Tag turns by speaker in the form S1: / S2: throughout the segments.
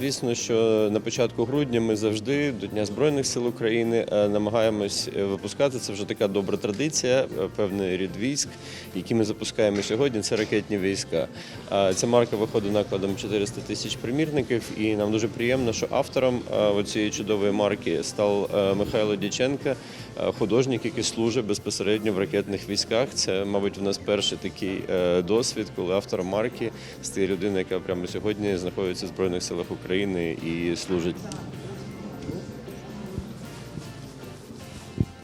S1: звісно, що на початку грудня ми завжди до Дня Збройних сил України е, намагаємось е, випускати. Це вже така добра традиція, е, певний рід військ, які ми запускаємо сьогодні. Це ракетні війська. Ця марка виходить накладом 400 тисяч примірників, і нам дуже приємно, що автором цієї чудової марки став Михайло Дяченко, художник, який служить безпосередньо в ракетних військах. Це, мабуть, у нас перший такий досвід, коли автором марки стає людина, яка прямо сьогодні знаходиться в Збройних силах України і служить.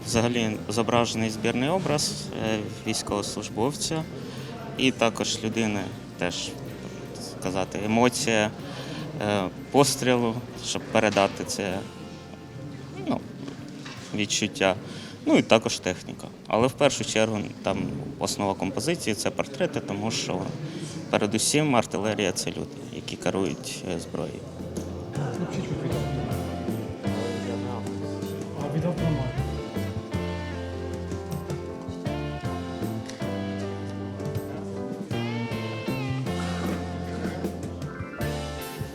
S2: Взагалі зображений збірний образ е, військовослужбовця і також людини, теж сказати, емоція е, пострілу, щоб передати це ну, відчуття. Ну і також техніка. Але в першу чергу там основа композиції це портрети, тому що передусім артилерія це люди, які керують е, зброєю.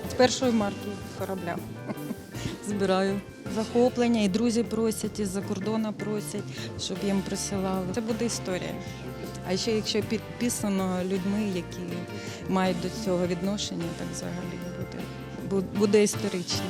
S3: З першої марки корабля збираю. Захоплення, і друзі просять, і з-за кордону просять, щоб їм присилали. Це буде історія. А ще якщо підписано людьми, які мають до цього відношення, так взагалі буде, бу- буде історично.